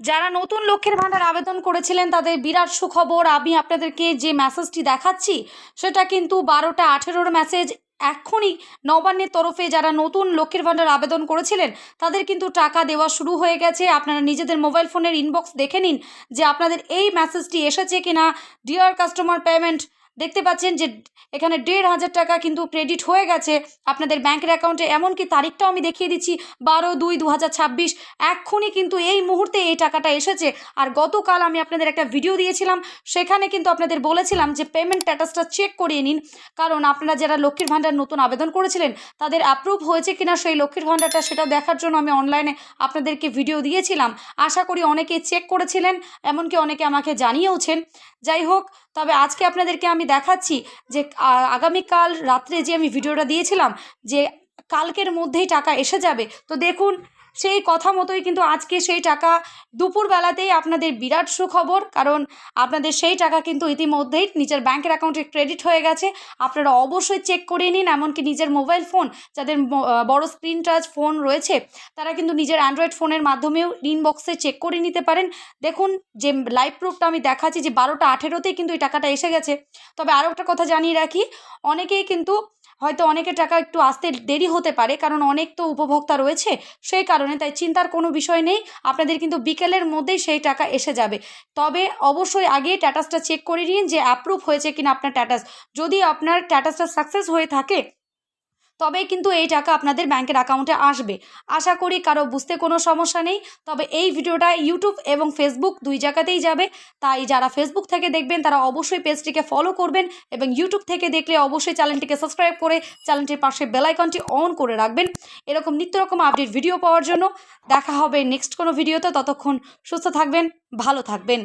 যারা নতুন লক্ষ্যের ভাণ্ডার আবেদন করেছিলেন, তাদের বিরাট সুখবর। আমি আপনাদেরকে যে মেসেজটি দেখাচ্ছি, সেটা কিন্তু বারোটা আঠেরোর মেসেজ এক্ষুনি নবান্নের তরফে যারা নতুন লক্ষ্যের ভাণ্ডার আবেদন করেছিলেন, তাদের কিন্তু টাকা দেওয়া শুরু হয়ে গেছে। আপনারা নিজেদের মোবাইল ফোনের ইনবক্স দেখে নিন যে আপনাদের এই মেসেজটি এসেছে কিনা। ডিয়ার কাস্টমার পেমেন্ট দেখতে পাচ্ছেন যে এখানে দেড় হাজার টাকা কিন্তু ক্রেডিট হয়ে গেছে। আপনাদের ব্যাংকের অ্যাকাউন্টে এমনকি তারিখটাও আমি দেখিয়ে দিচ্ছি, বারো দুই দু হাজার ছাব্বিশ। এক্ষুনি কিন্তু এই মুহূর্তে এই টাকাটা এসেছে। আর গতকাল আমি আপনাদের একটা ভিডিও দিয়েছিলাম, সেখানে কিন্তু আপনাদের বলেছিলাম যে পেমেন্ট স্ট্যাটাসটা চেক করিয়ে নিন। কারণ আপনারা যারা লক্ষ্মীর ভাণ্ডার নতুন আবেদন করেছিলেন, তাদের অ্যাপ্রুভ হয়েছে কিনা সেই লক্ষ্মীর ভাণ্ডারটা সেটা দেখার জন্য আমি অনলাইনে আপনাদেরকে ভিডিও দিয়েছিলাম। আশা করি অনেকেই চেক করেছিলেন, এমনকি অনেকে আমাকে জানিয়েওছেন। যাই হোক, তবে আজকে আপনাদেরকে আমি দেখাচ্ছি যে আগামীকাল রাত্রে যে আমি ভিডিওটা দিয়েছিলাম, যে কালকের মধ্যেই টাকা এসে যাবে, তো দেখুন সেই কথা মতোই কিন্তু আজকে সেই টাকা দুপুরবেলাতেই আপনাদের বিরাট সুখবর, কারণ আপনাদের সেই টাকা কিন্তু ইতিমধ্যেই নিজের ব্যাংকের অ্যাকাউন্টে ক্রেডিট হয়ে গেছে। আপনারা অবশ্যই চেক করে নিন, এমনকি নিজের মোবাইল ফোন, যাদের বড় স্ক্রিন টাচ ফোন রয়েছে, তারা কিন্তু নিজের অ্যান্ড্রয়েড ফোনের মাধ্যমেও ইনবক্সে চেক করে নিতে পারেন। দেখুন, যে লাইভ প্রুফটা আমি দেখাচ্ছি যে বারোটা আঠেরোতেই কিন্তু এই টাকাটা এসে গেছে। তবে আরও একটা কথা জানিয়ে রাখি, অনেকেই কিন্তু হয়তো অনেকের টাকা একটু আসতে দেরি হতে পারে, কারণ অনেক তো উপভোক্তা রয়েছে, সেই কারণে তাই চিন্তার কোনো বিষয় নেই, আপনাদের কিন্তু বিকেলের মধ্যেই সেই টাকা এসে যাবে। তবে অবশ্যই আগে স্ট্যাটাসটা চেক করে নিন যে অ্যাপ্রুভ হয়েছে কিনা আপনার স্ট্যাটাস যদি আপনার স্ট্যাটাসটা সাকসেস হয়ে থাকে তবেই কিন্তু এই টাকা আপনাদের ব্যাংকের অ্যাকাউন্টে আসবে। আশা করি কারও বুঝতে কোনো সমস্যা নেই। তবে এই ভিডিওটা ইউটিউব এবং ফেসবুক দুই জায়গাতেই যাবে। তাই যারা ফেসবুক থেকে দেখবেন, তারা অবশ্যই পেজটিকে ফলো করবেন এবং ইউটিউব থেকে দেখলে অবশ্যই চ্যানেলটিকে সাবস্ক্রাইব করে চ্যানেলটির পাশে বেল আইকনটি অন করে রাখবেন। এরকম নিত্য রকম আপডেট ভিডিও পাওয়ার জন্য। দেখা হবে নেক্সট কোনো ভিডিওতে ততক্ষণ সুস্থ থাকবেন, ভালো থাকবেন।